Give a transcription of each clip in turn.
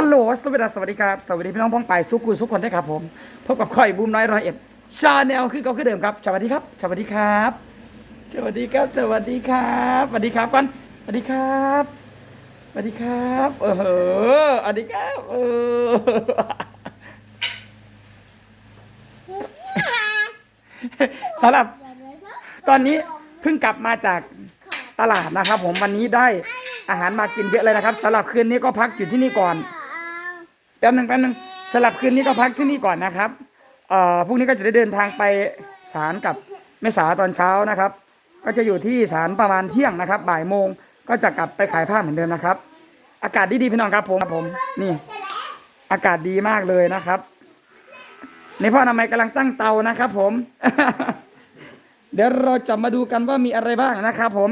ฮัลโหลสวัสดีสวัสดีครับ สวัสดีพี่น้องพ้องไปสุกุสุกคนด้วยครับผม พบกับข่อยบูมน้อยร้อยเอ็ดชาแนลคือเก่าคือเดิมครับ สวัสดีครับ สวัสดีครับ สวัสดีครับ สวัสดีครับ สวัสดีครับก่อนสวัสดีครับ สวัสดีครับ เออเหอสวัสดีครับ เออสำหรับตอนนี้เพิ่งกลับมาจากตลาดนะครับ ผมวันนี้ได้อาหารมากินเยอะเลยนะครับสำหรับคืนนี้ก็พักอยู่ที่นี่ก่อน แป๊บหนึ่งแป๊บหนึ่งสำหรับคืนนี้ก็พักที่นี่ก่อนนะครับเอ่อพรุ่งนี้ก็จะได้เดินทางไปศาลกับแม่สาตอนเช้านะครับ ก็จะอยู่ที่ศาลประมาณเที่ยงนะครับ บ่ายโมงก็จะกลับไปขายผ้าเหมือนเดิมนะครับ อากาศดีๆพี่น้องครับผมครับผมนี่ อากาศดีมากเลยนะครับในพ่ออนามัยกำลังตั้งเตานะครับผม เดี๋ยวเราจะมาดูกันว่ามีอะไรบ้างนะครับผม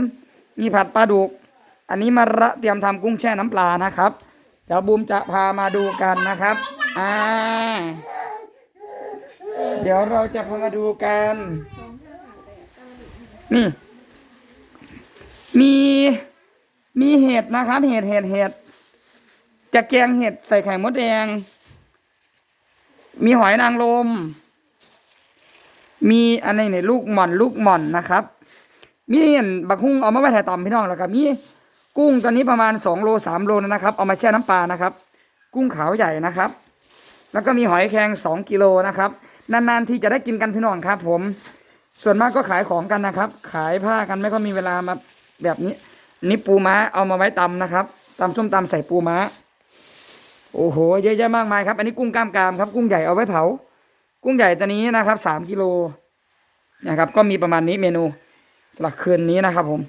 มีผัดปลาดุก อันนี้มาระเตรียมทำกุ้งแช่น้ำปลานะครับ เดี๋ยวบูมจะพามาดูกันนะครับ อ่า เดี๋ยวเราจะพามาดูกัน นี่ มี มีเห็ดนะครับ เห็ด เห็ด เห็ด จะแกงเห็ดใส่ไข่มดแดง มีหอยนางรม มีอันนี้เนี่ยลูกหม่อน ลูกหม่อนนะครับ มีอันบักฮุ้งเอามาไว้ถ่ายตอมพี่น้องแล้วก็มี กุ้งตัวนี้ประมาณสองโลสามโลนะครับ เอามาแช่น้ำปลานะครับ กุ้งขาวใหญ่นะครับ แล้วก็มีหอยแครงสองกิโลนะครับ นานๆที่จะได้กินกันพี่น้องครับผม ส่วนมากก็ขายของกันนะครับ ขายผ้ากันไม่ก็มีเวลามาแบบนี้ นี่ปูม้าเอามาไว้ตำนะครับตำส้มตำใส่ปูม้า โอ้โห เยอะแยะมากมายครับ อันนี้กุ้งกล้ามกรามครับ กุ้งใหญ่เอาไว้เผา กุ้งใหญ่ตัวนี้นะครับสามกิโลนะครับ ก็มีประมาณนี้เมนูสำหรับคืนนี้นะครับผม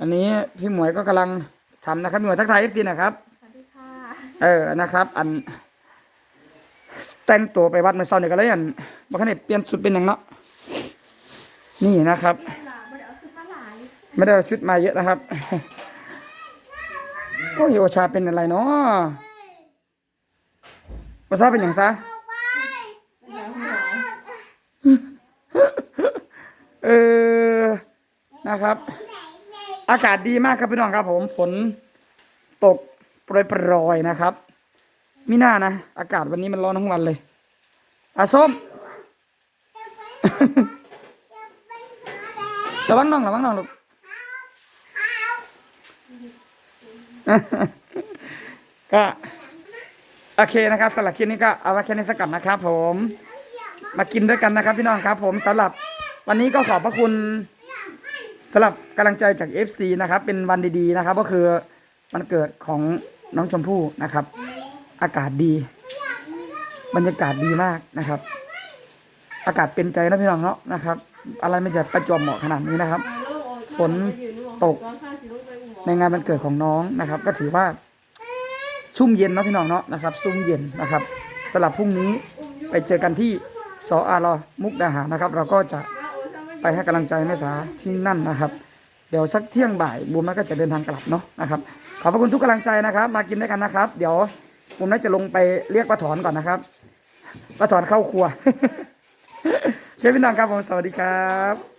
อันนี้พี่หมวยก็กำลังทำนะครับพี่หมวยทักทายเอฟซีนะครับสวัสดีค่ะเออนะครับ อัน แต่งตัวไปวัดเมื่อเช้าเนี่ยก็เลยอันบางครั้งเนี่ยเปลี่ยนสุดเป็นอย่างเนาะนี่นะครับหลาไม่ได้เอาชุดมาหลายไม่ได้เอาชุดมาเยอะนะครับโอ้ยโอชาเป็นอะไรเนาะโอชาเป็นอย่างซะแล้วหัวเออนะครับ อากาศดีมากครับพี่น้องครับ ผมฝนตกโปรยๆนะครับมิน่านะ อากาศวันนี้มันร้อนทั้งวันเลยอาส้ม ระวังน้องระวังน้องลูกก็โอเคนะครับสำหรับคลิปนี้ก็เอาไว้แค่นี้สักก่อนนะครับ ผม มากินด้วยกันนะครับ พี่น้องครับ ผมสำหรับวันนี้ก็ขอบพระคุณ สำหรับกำลังใจจาก FC นะครับ เป็นวันดีๆนะครับ ก็คือวันเกิดของน้องชมพู่นะครับ อากาศดี บรรยากาศดีมากนะครับ อากาศเป็นใจนะพี่น้องเนาะนะครับ อะไรไม่จะประจวบเหมาะขนาดนี้นะครับ ฝนตก ในงานวันเกิดของน้องนะครับ ก็ถือว่าชุ่มเย็นเนาะพี่น้องเนาะนะครับซุ่มเย็นนะครับสลับพรุ่งนี้ไปเจอกันที่สออารอมุกดาหารนะครับ เราก็จะ ไปให้กำลังใจแม่สาที่นั่นนะครับ เดี๋ยวสักเที่ยงบ่ายบูมน่าก็จะเดินทางกลับเนาะนะครับขอบพระคุณทุกกำลังใจนะครับ มากินด้วยกันนะครับ เดี๋ยวบูมน่าจะลงไปเรียกป้าถอนก่อนนะครับป้าถอนเข้าครัวเชฟพี่น้องครับผมสวัสดีครับ